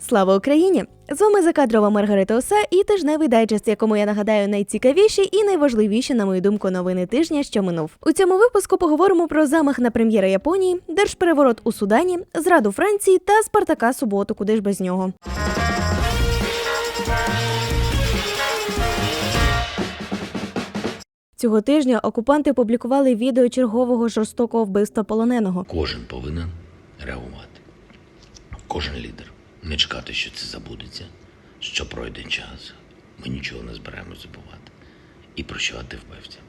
Слава Україні! З вами закадрова Маргарита Оса і тижневий дайджест, якому я нагадаю найцікавіші і найважливіші, на мою думку, новини тижня, що минув. У цьому випуску поговоримо про замах на прем'єра Японії, держпереворот у Судані, зраду Франції та Спартака суботу, куди ж без нього. Цього тижня окупанти опублікували відео чергового жорстокого вбивства полоненого. Кожен повинен реагувати. Кожен лідер. Не чекати, що це забудеться, що пройде час. Ми нічого не збираємось забувати. І прощувати вбивцям.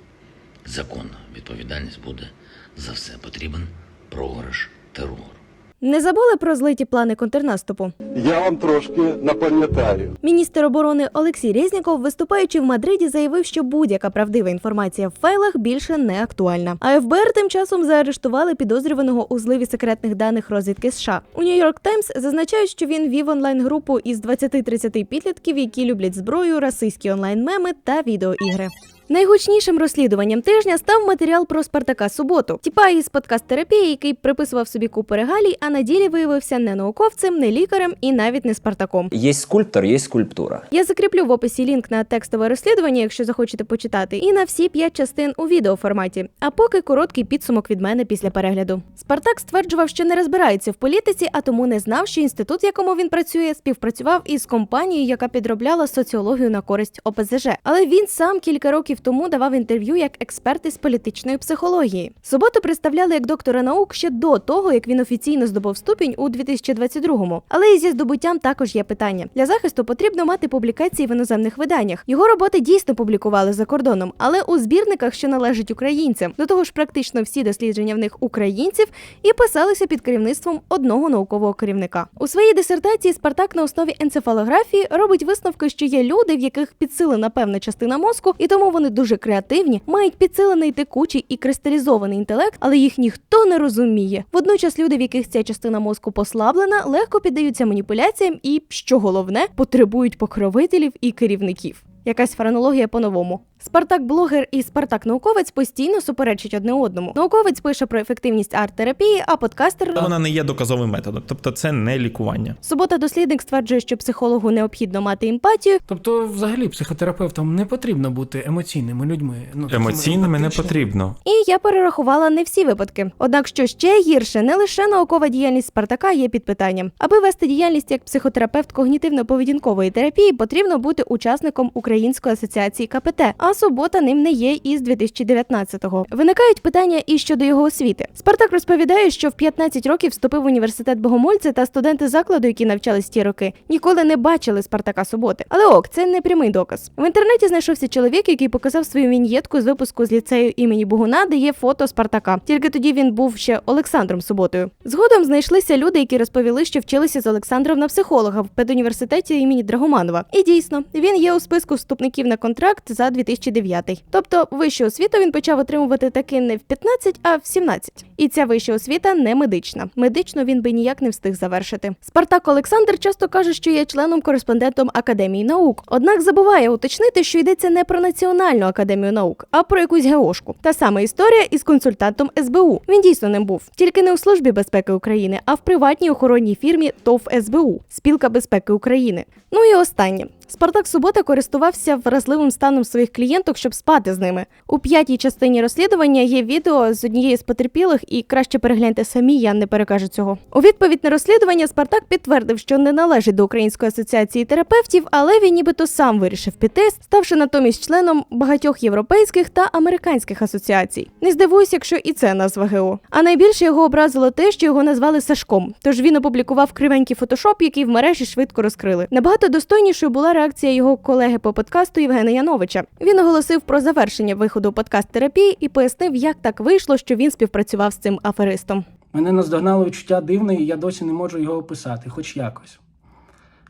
Законна відповідальність буде за все. Потрібен програш терору. Не забули про злиті плани контрнаступу. Я вам трошки напам'ятаю. Міністр оборони Олексій Резніков, виступаючи в Мадриді, заявив, що будь-яка правдива інформація в файлах більше не актуальна. А ФБР тим часом заарештували підозрюваного у зливі секретних даних розвідки США. У Нью-Йорк Таймс зазначають, що він вів онлайн-групу із 20-30 підлітків, які люблять зброю, расистські онлайн-меми та відеоігри. Найгучнішим розслідуванням тижня став матеріал про Спартака Суботу. Тіпа із подкаст терапії, який приписував собі купу регалій, а на ділі виявився не науковцем, не лікарем і навіть не Спартаком. Есть скульптор, есть скульптура. Я закріплю в описі лінк на текстове розслідування, якщо захочете почитати, і на всі п'ять частин у відеоформаті. А поки короткий підсумок від мене після перегляду. Спартак стверджував, що не розбирається в політиці, а тому не знав, що інститут, в якому він працює, співпрацював із компанією, яка підробляла соціологію на користь ОПЗЖ. Але він сам кілька років тому давав інтерв'ю як експерт із політичної психології. Суботу представляли як доктора наук ще до того, як він офіційно здобув ступінь у 2022-му. Але і зі здобуттям також є питання. Для захисту потрібно мати публікації в іноземних виданнях. Його роботи дійсно публікували за кордоном, але у збірниках, що належать українцям. До того ж, практично всі дослідження в них українців і писалися під керівництвом одного наукового керівника. У своїй дисертації Спартак на основі енцефалографії робить висновки, що є люди, в яких підсилена певна частина мозку, і тому вони дуже креативні, мають підсилений текучий і кристалізований інтелект, але їх ніхто не розуміє. Водночас люди, в яких ця частина мозку послаблена, легко піддаються маніпуляціям і, що головне, потребують покровителів і керівників. Якась фаранологія по-новому. Спартак-блогер і Спартак-науковець постійно суперечать одне одному. Науковець пише про ефективність арт-терапії, а подкастер Вона не є доказовим методом, тобто це не лікування. Субота дослідник стверджує, що психологу необхідно мати емпатію, Тобто, взагалі, психотерапевтам не потрібно бути емоційними людьми. Ну, Емоційними не потрібно. і я перерахувала не всі випадки. Однак, що ще гірше, не лише наукова діяльність Спартака є під питанням. Аби вести діяльність як психотерапевт когнітивно-поведінкової терапії, потрібно бути учасником Української асоціації КПТ. А субота ним не є із 2019-го. Виникають питання і щодо його освіти. Спартак розповідає, що в 15 років вступив в університет Богомольця та студенти закладу, які навчались ті роки, ніколи не бачили Спартака суботи. Але ок, це не прямий доказ. В інтернеті знайшовся чоловік, який показав свою віньєтку з випуску з ліцею імені Богуна, де є фото Спартака. Тільки тоді він був ще Олександром Суботою. Згодом знайшлися люди, які розповіли, що вчилися з Олександром на психолога в педуніверситеті імені Драгоманова. І дійсно, він є у списку вступників на контракт за 2009. Тобто, вищу освіту він почав отримувати таки не в 15, а в 17. І ця вища освіта не медична. Медично він би ніяк не встиг завершити. Спартак Олександр часто каже, що є членом-кореспондентом Академії наук. Однак забуває уточнити, що йдеться не про Національну академію наук, а про якусь геошку. Та сама історія із консультантом СБУ. Він дійсно ним був тільки не у службі безпеки України, а в приватній охоронній фірмі ТОВ СБУ Спілка безпеки України. Ну і останнє. Спартак Субота користувався вразливим станом своїх клієнток, щоб спати з ними. У п'ятій частині розслідування є відео з однієї з потерпілих, і краще перегляньте самі, я не перекажу цього. У відповідь на розслідування Спартак підтвердив, що не належить до Української асоціації терапевтів, але він нібито сам вирішив піти, ставши натомість членом багатьох європейських та американських асоціацій. Не здивуюсь, якщо і це назва ГО. А найбільше його образило те, що його назвали Сашком. Тож він опублікував кривенький фотошоп, який в мережі швидко розкрили. Набагато достойнішою була реакція його колеги по подкасту Євгена Яновича. Він оголосив про завершення виходу подкаст терапії і пояснив, як так вийшло, що він співпрацював з цим аферистом. Мене наздогнало відчуття дивне, і я досі не можу його описати, хоч якось.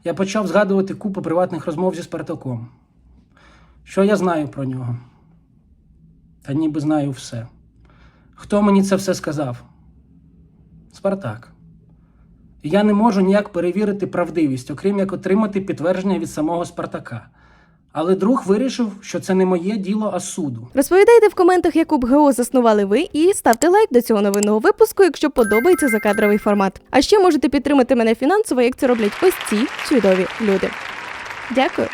Я почав згадувати купу приватних розмов зі Спартаком. Що я знаю про нього? Та ніби знаю все. Хто мені це все сказав? Спартак. Я не можу ніяк перевірити правдивість, окрім як отримати підтвердження від самого Спартака. Але друг вирішив, що це не моє діло, а суду. Розповідайте в коментах, яку б ГО заснували ви, і ставте лайк до цього новинного випуску, якщо подобається закадровий формат. А ще можете підтримати мене фінансово, як це роблять ось ці чудові люди. Дякую.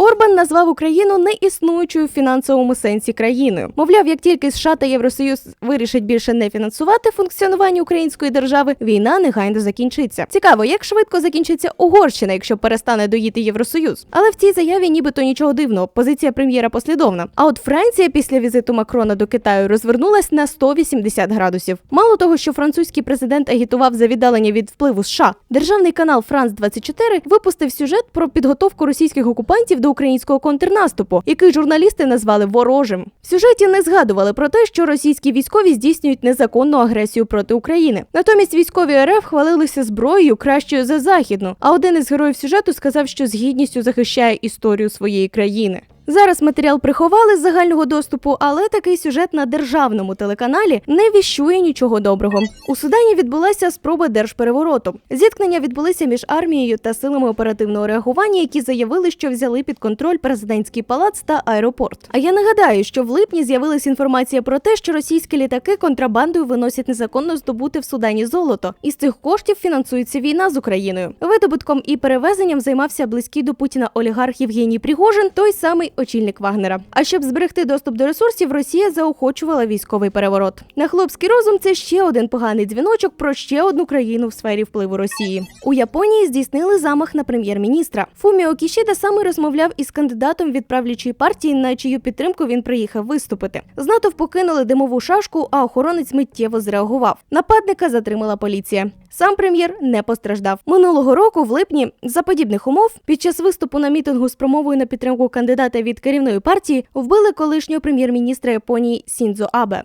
Орбан назвав Україну неіснуючою в фінансовому сенсі країною. Мовляв, як тільки США та Євросоюз вирішать більше не фінансувати функціонування української держави, війна негайно закінчиться. Цікаво, як швидко закінчиться Угорщина, якщо перестане доїти Євросоюз. Але в цій заяві нібито нічого дивного. Позиція прем'єра послідовна. А от Франція після візиту Макрона до Китаю розвернулась на 180 градусів. Мало того, що французький президент агітував за віддалення від впливу США, державний канал Франс 24 випустив сюжет про підготовку російських окупантів до українського контрнаступу, який журналісти назвали ворожим. В сюжеті не згадували про те, що російські військові здійснюють незаконну агресію проти України. Натомість військові РФ хвалилися зброєю кращою за західну. А один із героїв сюжету сказав, що з гідністю захищає історію своєї країни. Зараз матеріал приховали з загального доступу, але такий сюжет на державному телеканалі не віщує нічого доброго. У Судані відбулася спроба держперевороту. Зіткнення відбулися між армією та силами оперативного реагування, які заявили, що взяли під контроль президентський палац та аеропорт. А я нагадаю, що в липні з'явилася інформація про те, що російські літаки контрабандою виносять незаконно здобути в Судані золото. Із цих коштів фінансується війна з Україною. Видобутком і перевезенням займався близький до Путіна олігарх Євгеній Пригожин, той самий очільник Вагнера. А щоб зберегти доступ до ресурсів, Росія заохочувала військовий переворот. На хлопський розум це ще один поганий дзвіночок про ще одну країну в сфері впливу Росії. У Японії здійснили замах на прем'єр-міністра. Фуміо Кішіда саме розмовляв із кандидатом від правлячої партії, на чию підтримку він приїхав виступити. З натовпу кинули димову шашку, а охоронець миттєво зреагував. Нападника затримала поліція. Сам прем'єр не постраждав. Минулого року, в липні, за подібних умов, під час виступу на мітингу з промовою на підтримку кандидата від керівної партії вбили колишнього прем'єр-міністра Японії Сіндзо Абе.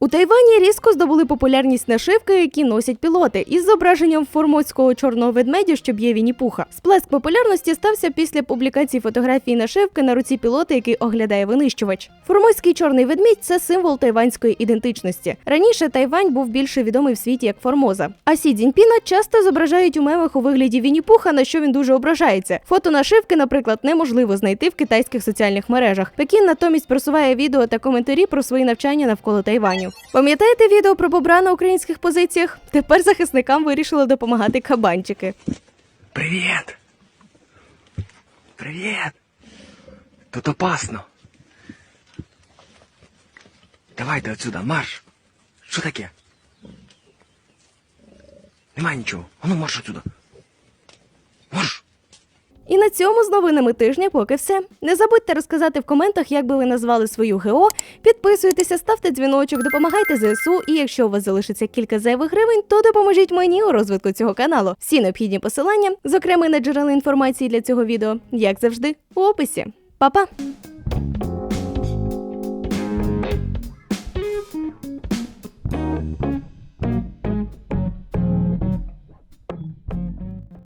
У Тайвані різко здобули популярність нашивки, які носять пілоти, із зображенням формоцького чорного ведмедя, що б'є Вінні-Пуха. Сплеск популярності стався після публікації фотографії нашивки на руці пілота, який оглядає винищувач. Формоцький чорний ведмідь це символ тайванської ідентичності. Раніше Тайвань був більше відомий в світі як Формоза. А Сі Цзіньпіна часто зображають у мемах у вигляді Вінні-Пуха, на що він дуже ображається. Фото нашивки, наприклад, неможливо знайти в китайських соціальних мережах. Пекін натомість просуває відео та коментарі про свої навчання навколо Тайваню. Пам'ятаєте відео про бобра на українських позиціях? Тепер захисникам вирішили допомагати кабанчики. Привет! Привет! Тут опасно. Давайте отсюда, марш! Що таке? Нема нічого. Ану марш отсюда. Марш! І на цьому з новинами тижня поки все. Не забудьте розказати в коментах, як би ви назвали свою ГО. Підписуйтеся, ставте дзвіночок, допомагайте ЗСУ. І якщо у вас залишиться кілька зайвих гривень, то допоможіть мені у розвитку цього каналу. Всі необхідні посилання, зокрема на джерела інформації для цього відео, як завжди, у описі. Па-па!